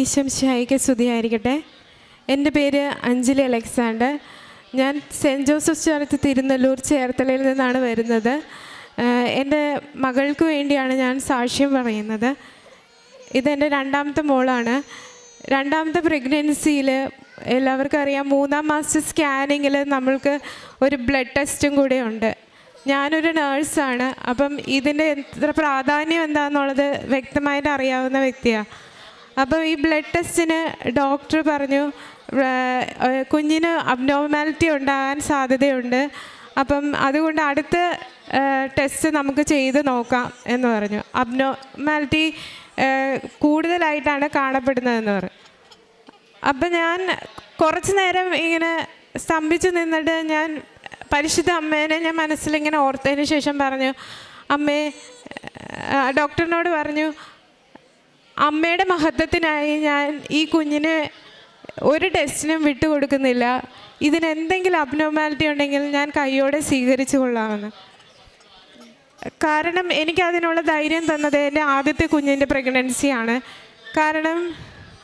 ഈശം ഷായിക്ക് സ്തുതിയായിരിക്കട്ടെ. എന്റെ പേര് അഞ്ജലി അലക്സാണ്ടർ. ഞാൻ സെന്റ് ജോസഫ് ചർച്ച് തിരുനെല്ലൂർ ചേർത്തലയിൽ നിന്നാണ് വരുന്നത്. എന്റെ മകൾക്ക് വേണ്ടിയാണ് ഞാൻ സാക്ഷ്യം പറയുന്നത്. ഇതെന്റെ രണ്ടാമത്തെ മോളാണ്. രണ്ടാമത്തെ പ്രഗ്നൻസിയിൽ എല്ലാവർക്കും അറിയാം മൂന്നാം മാസത്തെ സ്കാനിങ്ങിൽ നമ്മൾക്ക് ഒരു ബ്ലഡ് ടെസ്റ്റും കൂടെ ഉണ്ട്. ഞാനൊരു നേഴ്സാണ് അപ്പം ഇതിന്റെ എത്ര പ്രാധാന്യം എന്താണെന്നുള്ളത് വ്യക്തമായിട്ട് അറിയാവുന്ന വ്യക്തിയാണ്. അപ്പം ഈ ബ്ലഡ് ടെസ്റ്റിന് ഡോക്ടർ പറഞ്ഞു കുഞ്ഞിന് അബ്നോർമാലിറ്റി ഉണ്ടാകാൻ സാധ്യതയുണ്ട്. അപ്പം അതുകൊണ്ട് അടുത്ത ടെസ്റ്റ് നമുക്ക് ചെയ്ത് നോക്കാം എന്ന് പറഞ്ഞു. അബ്നോർമാലിറ്റി കൂടുതലായിട്ടാണ് കാണപ്പെടുന്നതെന്ന് പറഞ്ഞു. അപ്പം ഞാൻ കുറച്ച് നേരം ഇങ്ങനെ സ്തംഭിച്ചു നിന്നിട്ട് ഞാൻ പരിശുദ്ധ അമ്മേനെ ഞാൻ മനസ്സിലിങ്ങനെ ഓർത്തതിന് ശേഷം പറഞ്ഞു അമ്മേ ഡോക്ടറിനോട് പറഞ്ഞു അമ്മയുടെ മഹത്വത്തിനായി ഞാൻ ഈ കുഞ്ഞിന് ഒരു ടെസ്റ്റിനും വിട്ടുകൊടുക്കുന്നില്ല. ഇതിനെന്തെങ്കിലും അബ്നോർമാലിറ്റി ഉണ്ടെങ്കിൽ ഞാൻ കൈയോടെ സ്വീകരിച്ചു കൊള്ളാമെന്ന്. കാരണം എനിക്കതിനുള്ള ധൈര്യം തന്നത് എന്റെ ആദ്യത്തെ കുഞ്ഞിന്റെ പ്രഗ്നൻസിയാണ് കാരണം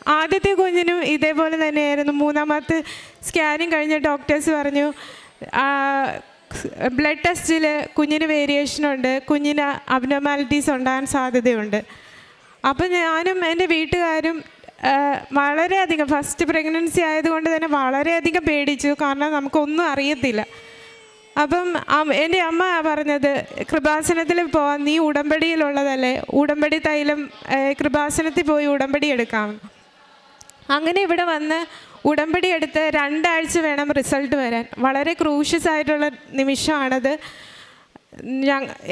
ആദ്യത്തെ കുഞ്ഞിനും ഇതേപോലെ തന്നെയായിരുന്നു. മൂന്നാമത്തെ സ്കാനിങ് കഴിഞ്ഞ ഡോക്ടേഴ്സ് പറഞ്ഞു ബ്ലഡ് ടെസ്റ്റിൽ കുഞ്ഞിന് വേരിയേഷനുണ്ട് കുഞ്ഞിന് അബ്നോർമാലിറ്റീസ് ഉണ്ടാകാൻ സാധ്യതയുണ്ട്. അപ്പം ഞാനും എന്റെ വീട്ടുകാരും വളരെയധികം ഫസ്റ്റ് പ്രഗ്നൻസി ആയതുകൊണ്ട് തന്നെ വളരെയധികം പേടിച്ചു. കാരണം നമുക്കൊന്നും അറിയത്തില്ല. അപ്പം എന്റെ അമ്മ പറഞ്ഞത് കൃപാസനത്തിൽ പോവാൻ നീ ഉടമ്പടിയിലുള്ളതല്ലേ? ഉടമ്പടി തൈലം കൃപാസനത്തിൽ പോയി ഉടമ്പടി എടുക്കാം. അങ്ങനെ ഇവിടെ വന്ന് ഉടമ്പടി എടുത്ത് രണ്ടാഴ്ച വേണം റിസൾട്ട് വരാൻ. വളരെ ക്രൂഷ്യസ് ആയിട്ടുള്ള നിമിഷമാണത്.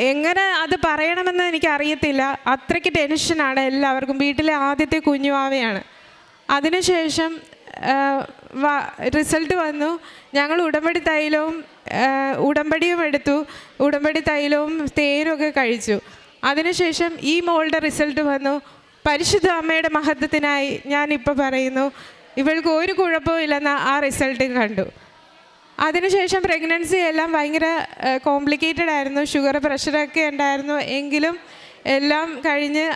എങ്ങനെ അത് പറയണമെന്ന് എനിക്ക് അറിയത്തില്ല അത്രയ്ക്ക് ടെൻഷനാണ് എല്ലാവർക്കും. വീട്ടിലെ ആദ്യത്തെ കുഞ്ഞുവാവയാണ് അതിനുശേഷം റിസൾട്ട് വന്നു. ഞങ്ങൾ ഉടമ്പടി തൈലവും ഉടമ്പടിയും എടുത്തു. ഉടമ്പടി തൈലവും തേനും ഒക്കെ കഴിച്ചു. അതിനുശേഷം ഈ മോളുടെ റിസൾട്ട് വന്നു. പരിശുദ്ധ അമ്മയുടെ മഹത്വത്തിനായി ഞാനിപ്പോൾ പറയുന്നു. ഇവൾക്ക് ഒരു കുഴപ്പവും ഇല്ലെന്ന് ആ റിസൾട്ട് കണ്ടു. അതിനുശേഷം പ്രഗ്നൻസി എല്ലാം ഭയങ്കര കോംപ്ലിക്കേറ്റഡ് ആയിരുന്നു. ഷുഗർ പ്രഷറൊക്കെ ഉണ്ടായിരുന്നു. എങ്കിലും എല്ലാം കഴിഞ്ഞ്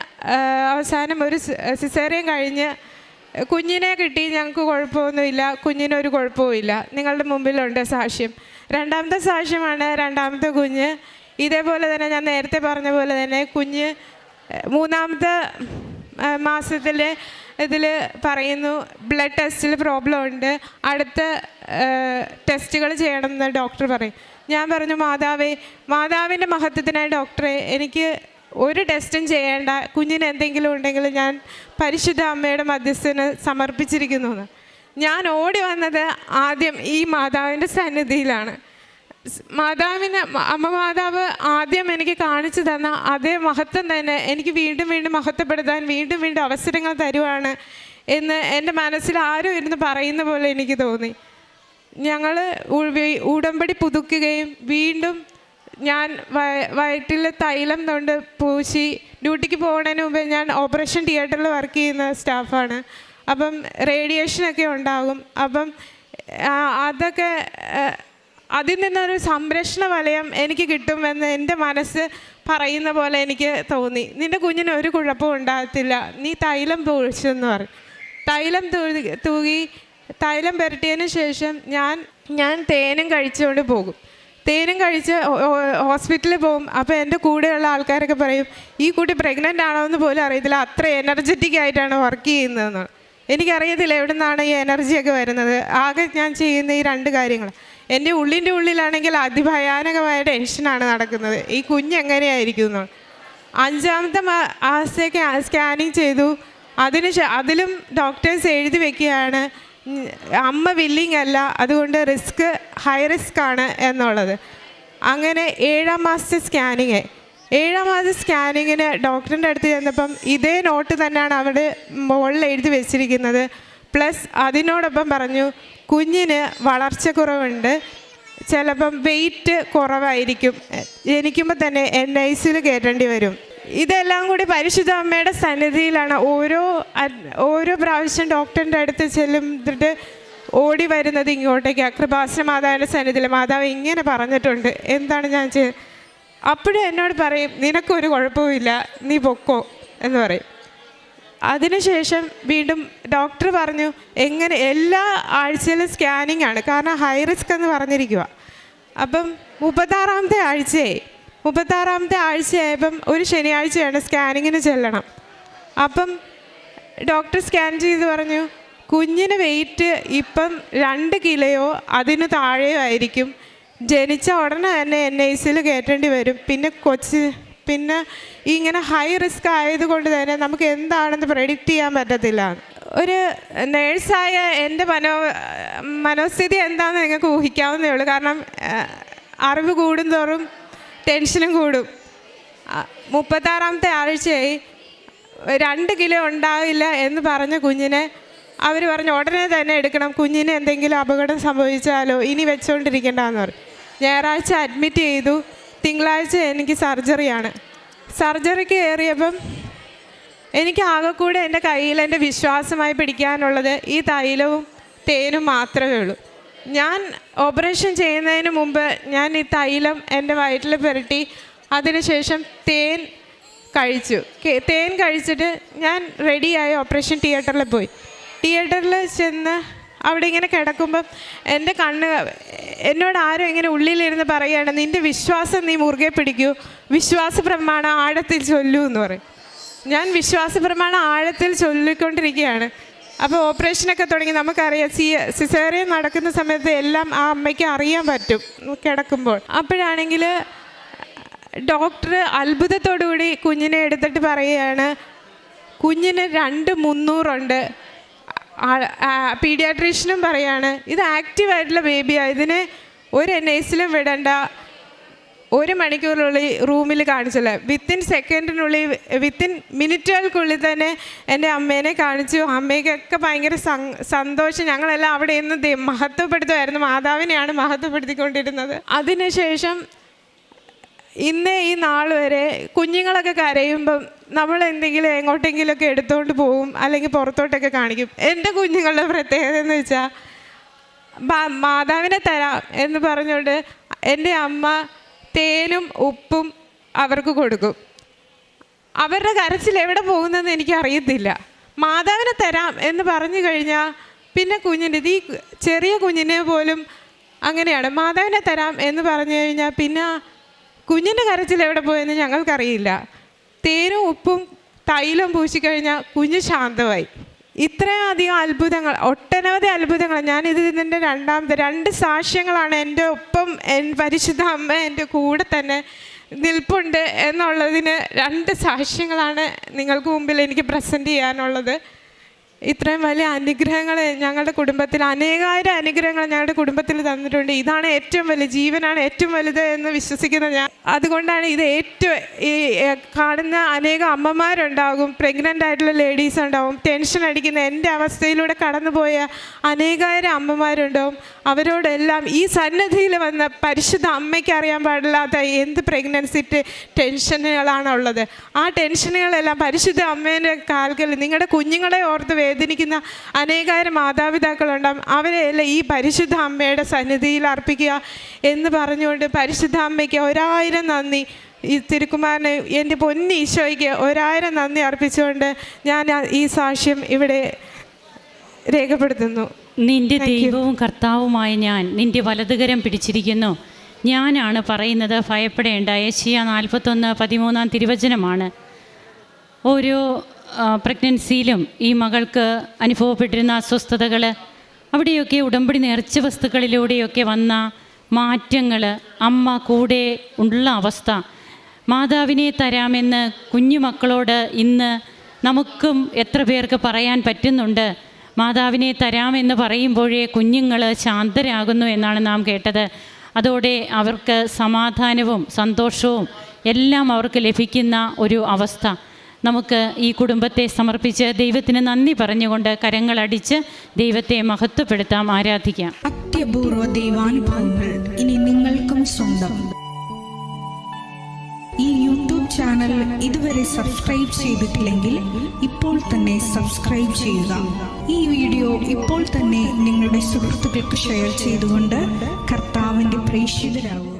അവസാനം ഒരു സിസേറിയം കഴിഞ്ഞ് കുഞ്ഞിനെ കിട്ടി. ഞങ്ങൾക്ക് കുഴപ്പമൊന്നുമില്ല. കുഞ്ഞിനൊരു കുഴപ്പവുമില്ല. നിങ്ങളുടെ മുമ്പിലുണ്ട് സാക്ഷ്യം. രണ്ടാമത്തെ സാക്ഷ്യമാണ് രണ്ടാമത്തെ കുഞ്ഞ്. ഇതേപോലെ തന്നെ ഞാൻ നേരത്തെ പറഞ്ഞ പോലെ തന്നെ കുഞ്ഞ് മൂന്നാമത്തെ മാസത്തിൽ ഇതിൽ പറയുന്നു ബ്ലഡ് ടെസ്റ്റിൽ പ്രോബ്ലം ഉണ്ട്. അടുത്ത ടെസ്റ്റുകൾ ചെയ്യണമെന്ന് ഡോക്ടർ പറയും. ഞാൻ പറഞ്ഞു മാതാവേ മാതാവിന്റെ മഹത്വത്തിനായി ഡോക്ടറെ എനിക്ക് ഒരു ടെസ്റ്റും ചെയ്യേണ്ട. കുഞ്ഞിന് എന്തെങ്കിലും ഉണ്ടെങ്കിൽ ഞാൻ പരിശുദ്ധ അമ്മയുടെ മധ്യസ്ഥന് സമർപ്പിച്ചിരിക്കുന്നു ഞാൻ ഓടി വന്നത് ആദ്യം ഈ മാതാവിന്റെ സന്നിധിയിലാണ്. മാതാവിന് അമ്മ മാതാവ് ആദ്യം എനിക്ക് കാണിച്ചു തന്ന അതേ മഹത്വം തന്നെ എനിക്ക് വീണ്ടും വീണ്ടും മഹത്വപ്പെടുത്താൻ വീണ്ടും വീണ്ടും അവസരങ്ങൾ തരുവാണ് എന്ന് എന്റെ മനസ്സിൽ ആരും ഇരുന്ന് പറയുന്ന പോലെ എനിക്ക് തോന്നി. ഞങ്ങൾ ഉടമ്പടി പുതുക്കുകയും വീണ്ടും ഞാൻ വയ- വയറ്റിൽ തൈലം കൊണ്ട് പൂശി ഡ്യൂട്ടിക്ക് പോകുന്നതിന് മുമ്പ് ഞാൻ ഓപ്പറേഷൻ തിയേറ്ററിൽ വർക്ക് ചെയ്യുന്ന സ്റ്റാഫാണ്. അപ്പം റേഡിയേഷനൊക്കെ ഉണ്ടാകും. അപ്പം അതൊക്കെ അതിൽ നിന്നൊരു സംരക്ഷണ വലയം എനിക്ക് കിട്ടുമെന്ന് എന്റെ മനസ്സ് പറയുന്ന പോലെ എനിക്ക് തോന്നി. നിന്റെ കുഞ്ഞിന് ഒരു കുഴപ്പവും ഉണ്ടാകത്തില്ല. നീ തൈലം തൂഴിച്ചെന്ന് പറയും തൈലം തൂകി തൂകി തൈലം പുരട്ടിയതിന് ശേഷം ഞാൻ ഞാൻ തേനും കഴിച്ചുകൊണ്ട് പോകും. തേനും കഴിച്ച് ഹോസ്പിറ്റലിൽ പോകും. അപ്പോൾ എന്റെ കൂടെയുള്ള ആൾക്കാരൊക്കെ പറയും ഈ കുട്ടി പ്രഗ്നന്റ് ആണോ എന്ന് പോലും അറിയത്തില്ല. അത്ര എനർജറ്റിക് ആയിട്ടാണ് വർക്ക് ചെയ്യുന്നതെന്ന്. എനിക്കറിയത്തില്ല എവിടെ നിന്നാണ് ഈ എനർജിയൊക്കെ വരുന്നത്. ആകെ ഞാൻ ചെയ്യുന്ന ഈ രണ്ട് കാര്യങ്ങൾ. എന്റെ ഉള്ളിന്റെ ഉള്ളിലാണെങ്കിൽ അതിഭയാനകമായ ടെൻഷനാണ് നടക്കുന്നത്. ഈ കുഞ്ഞ് എങ്ങനെയായിരിക്കും എന്ന് അഞ്ചാമത്തെ ആസ്തയൊക്കെ സ്കാനിങ് ചെയ്തു. അതിന് അതിലും ഡോക്ടേഴ്സ് എഴുതി വെക്കുകയാണ്. അമ്മ വില്ലിങ് അല്ല അതുകൊണ്ട് റിസ്ക് ഹൈ റിസ്ക് ആണ് എന്നുള്ളത്. അങ്ങനെ ഏഴാം മാസത്തെ സ്കാനിങ്. ഏഴാം മാസത്തെ സ്കാനിങ്ങിന് ഡോക്ടറിന്റെ അടുത്ത് ചെന്നപ്പം ഇതേ നോട്ട് തന്നെയാണ് അവിടെ മുകളിൽ എഴുതി വെച്ചിരിക്കുന്നത്. പ്ലസ് അതിനോടൊപ്പം പറഞ്ഞു കുഞ്ഞിന് വളർച്ച കുറവുണ്ട് ചിലപ്പം വെയിറ്റ് കുറവായിരിക്കും. ജനിക്കുമ്പോൾ തന്നെ എൻ ഐ സിയിൽ കയറ്റേണ്ടി വരും. ഇതെല്ലാം കൂടി പരിശുദ്ധ അമ്മയുടെ സന്നിധിയിലാണ് ഓരോ ഓരോ പ്രാവശ്യം ഡോക്ടറിന്റെ അടുത്ത് ചെല്ലുന്നിട്ട് ഓടി വരുന്നത് ഇങ്ങോട്ടേക്ക്. കൃപാസന മാതാവിന്റെ സന്നിധിയിൽ മാതാവ് ഇങ്ങനെ പറഞ്ഞിട്ടുണ്ട്. എന്താണ് ഞാൻ ചെയ്ത് അപ്പോഴും എന്നോട് പറയും നിനക്കൊരു കുഴപ്പമില്ല നീ പൊക്കോ എന്ന് പറയും. അതിനുശേഷം വീണ്ടും ഡോക്ടർ പറഞ്ഞു എങ്ങനെ എല്ലാ ആഴ്ചയിലും സ്കാനിങ് ആണ്. കാരണം ഹൈ റിസ്ക് എന്ന് പറഞ്ഞിരിക്കുക അപ്പം മുപ്പത്താറാമത്തെ ആഴ്ചയായി മുപ്പത്താറാമത്തെ ആഴ്ചയായപ്പം ഒരു ശനിയാഴ്ചയാണ് സ്കാനിങ്ങിന് ചെല്ലണം. അപ്പം ഡോക്ടർ സ്കാൻ ചെയ്ത് പറഞ്ഞു കുഞ്ഞിന് വെയിറ്റ് ഇപ്പം രണ്ട് കിലോയോ അതിന് താഴെയോ ആയിരിക്കും. ജനിച്ച ഉടനെ തന്നെ എൻ ഐ സിയിൽ കയറ്റേണ്ടി വരും. പിന്നെ കൊച്ച് പിന്നെ ഇങ്ങനെ ഹൈ റിസ്ക് ആയതുകൊണ്ട് തന്നെ നമുക്ക് എന്താണെന്ന് പ്രെഡിക്റ്റ് ചെയ്യാൻ പറ്റത്തില്ല. ഒരു നേഴ്സായ എന്റെ മനോ മനോസ്ഥിതി എന്താണെന്ന് നിങ്ങൾക്ക് ഊഹിക്കാവുന്നേ ഉള്ളൂ. കാരണം അറിവ് കൂടുന്തോറും ടെൻഷനും കൂടും. മുപ്പത്താറാമത്തെ ആഴ്ചയായി രണ്ട് കിലോ ഉണ്ടാവില്ല എന്ന് പറഞ്ഞ കുഞ്ഞിനെ അവർ പറഞ്ഞു ഉടനെ തന്നെ എടുക്കണം. കുഞ്ഞിന് എന്തെങ്കിലും അപകടം സംഭവിച്ചാലോ ഇനി വെച്ചുകൊണ്ടിരിക്കേണ്ടെന്ന് പറഞ്ഞു. ഞായറാഴ്ച അഡ്മിറ്റ് ചെയ്തു. തിങ്കളാഴ്ച എനിക്ക് സർജറിയാണ് സർജറിക്ക് കയറിയപ്പം എനിക്ക് ആകെക്കൂടെ എന്റെ കയ്യിൽ എന്റെ വിശ്വാസമായി പിടിക്കാനുള്ളത് ഈ തൈലവും തേനും മാത്രമേ ഉള്ളൂ. ഞാൻ ഓപ്പറേഷൻ ചെയ്യുന്നതിന് മുമ്പ് ഞാൻ ഈ തൈലം എന്റെ വയറ്റിൽ പുരട്ടി അതിനുശേഷം തേൻ കഴിച്ചു. തേൻ കഴിച്ചിട്ട് ഞാൻ റെഡിയായി ഓപ്പറേഷൻ തിയേറ്ററിൽ പോയി. തിയേറ്ററിൽ ചെന്ന് അവിടെ ഇങ്ങനെ കിടക്കുമ്പം എന്റെ കണ്ണ് എന്നോട് ആരും ഇങ്ങനെ ഉള്ളിലിരുന്ന് പറയുകയാണ് നിന്റെ വിശ്വാസം നീ മുറുകെ പിടിക്കൂ. വിശ്വാസ പ്രമാണം ആഴത്തിൽ ചൊല്ലൂ എന്ന് പറയും. ഞാൻ വിശ്വാസ പ്രമാണം ആഴത്തിൽ ചൊല്ലിക്കൊണ്ടിരിക്കുകയാണ്. അപ്പോൾ ഓപ്പറേഷനൊക്കെ തുടങ്ങി. നമുക്കറിയാം സി സിസേറിയൻ നടക്കുന്ന സമയത്ത് എല്ലാം ആ അമ്മയ്ക്ക് അറിയാൻ പറ്റും കിടക്കുമ്പോൾ. അപ്പോഴാണെങ്കിൽ ഡോക്ടർ അത്ഭുതത്തോടു കൂടി കുഞ്ഞിനെ എടുത്തിട്ട് പറയുകയാണ് കുഞ്ഞിന് രണ്ട് മുന്നൂറുണ്ട്. പീഡിയാട്രീഷ്യനും പറയാണ് ഇത് ആക്റ്റീവ് ആയിട്ടുള്ള ബേബിയാണ് ഇതിനെ ഒരു എൻ ഐസിലും വിടണ്ട. ഒരു മണിക്കൂറിനുള്ളിൽ റൂമിൽ കാണിച്ചില്ല? വിത്തിൻ സെക്കൻഡിനുള്ളിൽ വിത്തിൻ മിനിറ്റുകൾക്കുള്ളിൽ തന്നെ എന്റെ അമ്മേനെ കാണിച്ചു. അമ്മയ്ക്കൊക്കെ ഭയങ്കര സന്തോഷം. ഞങ്ങളെല്ലാം അവിടെ നിന്ന് മഹത്വപ്പെടുത്തുമായിരുന്നു. മാതാവിനെയാണ് മഹത്വപ്പെടുത്തിക്കൊണ്ടിരുന്നത്. അതിനുശേഷം ഇന്ന് ഈ നാൾ വരെ കുഞ്ഞുങ്ങളൊക്കെ കരയുമ്പം നമ്മൾ എന്തെങ്കിലും എങ്ങോട്ടെങ്കിലുമൊക്കെ എടുത്തുകൊണ്ട് പോകും അല്ലെങ്കിൽ പുറത്തോട്ടൊക്കെ കാണിക്കും. എന്റെ കുഞ്ഞുങ്ങളുടെ പ്രത്യേകത എന്ന് വെച്ചാൽ മാതാവിനെ തരാം എന്ന് പറഞ്ഞുകൊണ്ട് എന്റെ അമ്മ തേനും ഉപ്പും അവർക്ക് കൊടുക്കും. അവരുടെ കരച്ചിൽ എവിടെ പോകുന്നതെന്ന് എനിക്കറിയത്തില്ല. മാതാവിനെ തരാം എന്ന് പറഞ്ഞു കഴിഞ്ഞാൽ പിന്നെ കുഞ്ഞിന്റെ ഈ ചെറിയ കുഞ്ഞിനെ പോലും അങ്ങനെയാണ്. മാതാവിനെ തരാം എന്ന് പറഞ്ഞു കഴിഞ്ഞാൽ പിന്നെ കുഞ്ഞിന്റെ കരച്ചിൽ എവിടെ പോയെന്ന് ഞങ്ങൾക്കറിയില്ല. തേനും ഉപ്പും തൈലം പൂശിക്കഴിഞ്ഞാൽ കുഞ്ഞ് ശാന്തമായി. ഇത്രയും അധികം അത്ഭുതങ്ങൾ ഒട്ടനവധി അത്ഭുതങ്ങൾ. ഞാനിത് ഇതിന്റെ രണ്ടാമത്തെ രണ്ട് സാക്ഷ്യങ്ങളാണ് എന്റെ ഒപ്പം പരിശുദ്ധ അമ്മ എന്റെ കൂടെ തന്നെ നിൽപ്പുണ്ട് എന്നുള്ളതിന് രണ്ട് സാക്ഷ്യങ്ങളാണ് നിങ്ങൾക്ക് മുമ്പിൽ എനിക്ക് പ്രസന്റ് ചെയ്യാനുള്ളത്. ഇത്രയും വലിയ അനുഗ്രഹങ്ങൾ ഞങ്ങളുടെ കുടുംബത്തിൽ അനേകായിരം അനുഗ്രഹങ്ങൾ ഞങ്ങളുടെ കുടുംബത്തിൽ തന്നിട്ടുണ്ട്. ഇതാണ് ഏറ്റവും വലിയ ജീവനാണ് ഏറ്റവും വലുത് എന്ന് വിശ്വസിക്കുന്ന ഞാൻ. അതുകൊണ്ടാണ് ഇത് ഏറ്റവും ഈ കാണുന്ന അനേകം അമ്മമാരുണ്ടാകും പ്രഗ്നന്റ് ആയിട്ടുള്ള ലേഡീസ് ഉണ്ടാവും ടെൻഷൻ അടിക്കുന്ന എന്റെ അവസ്ഥയിലൂടെ കടന്നുപോയ അനേകായിരം അമ്മമാരുണ്ടാവും. അവരോടെല്ലാം ഈ സന്നദ്ധിയിൽ വന്ന പരിശുദ്ധ അമ്മയ്ക്ക് അറിയാൻ പാടില്ലാത്ത എന്ത് പ്രഗ്നൻസി ടെൻഷനുകളാണ് ഉള്ളത്. ആ ടെൻഷനുകളെല്ലാം പരിശുദ്ധ അമ്മേന്റെ കാൽക്കൽ നിങ്ങളുടെ കുഞ്ഞുങ്ങളെ ഓർത്ത് വേദനിക്കുന്ന അനേകായിരം മാതാപിതാക്കളുണ്ടാകും അവരെയെല്ലാം ഈ പരിശുദ്ധ അമ്മയുടെ സന്നിധിയിൽ അർപ്പിക്കുക എന്ന് പറഞ്ഞുകൊണ്ട് പരിശുദ്ധ അമ്മയ്ക്ക് ഒരായിരം നന്ദി. ഈ തിരുക്കുമാരന് എന്റെ പൊന്നി ഈശോയ്ക്ക് ഒരായിരം നന്ദി അർപ്പിച്ചുകൊണ്ട് ഞാൻ ഈ സാക്ഷ്യം ഇവിടെ രേഖപ്പെടുത്തുന്നു. നിന്റെ ദൈവവും കർത്താവുമായ ഞാൻ നിന്റെ വലതുകരം പിടിച്ചിരിക്കുന്നു. ഞാനാണ് പറയുന്നത് ഭയപ്പെടേണ്ട. ഏഷ്യ നാൽപ്പത്തൊന്ന് പതിമൂന്നാം തിരുവചനമാണ്. ഓരോ പ്രഗ്നൻസിയിലും ഈ മകൾക്ക് അനുഭവപ്പെട്ടിരുന്ന അസ്വസ്ഥതകൾ അവിടെയൊക്കെ ഉടമ്പടി നേർച്ച വസ്തുക്കളിലൂടെയൊക്കെ വന്ന മാറ്റങ്ങൾ അമ്മ കൂടെ ഉള്ള അവസ്ഥ മാതാവിനെ തരാമെന്ന് കുഞ്ഞുമക്കളോട് ഇന്ന് നമുക്കും എത്ര പേർക്ക് പറയാൻ പറ്റുന്നുണ്ട്. മാതാവിനെ തരാമെന്ന് പറയുമ്പോഴേ കുഞ്ഞുങ്ങൾ ശാന്തരാകുന്നു എന്നാണ് നാം കേട്ടത്. അതോടെ അവർക്ക് സമാധാനവും സന്തോഷവും എല്ലാം അവർക്ക് ലഭിക്കുന്ന ഒരു അവസ്ഥ. നമുക്ക് ഈ കുടുംബത്തെ സമർപ്പിച്ച് ദൈവത്തിന് നന്ദി പറഞ്ഞുകൊണ്ട് കരങ്ങളടിച്ച് ദൈവത്തെ മഹത്വപ്പെടുത്താം ആരാധിക്കാം. അത്യപൂർവ ദൈവാനുഭവങ്ങൾ ഇനി നിങ്ങൾക്കും സ്വന്തം. ഈ യൂട്യൂബ് ചാനൽ ഇതുവരെ സബ്സ്ക്രൈബ് ചെയ്തിട്ടില്ലെങ്കിൽ ഇപ്പോൾ തന്നെ സബ്സ്ക്രൈബ് ചെയ്യുക. ഈ വീഡിയോ ഇപ്പോൾ തന്നെ നിങ്ങളുടെ സുഹൃത്തുക്കൾക്ക് ഷെയർ ചെയ്തുകൊണ്ട് കർത്താവിന്റെ പ്രേക്ഷിതരാകുക.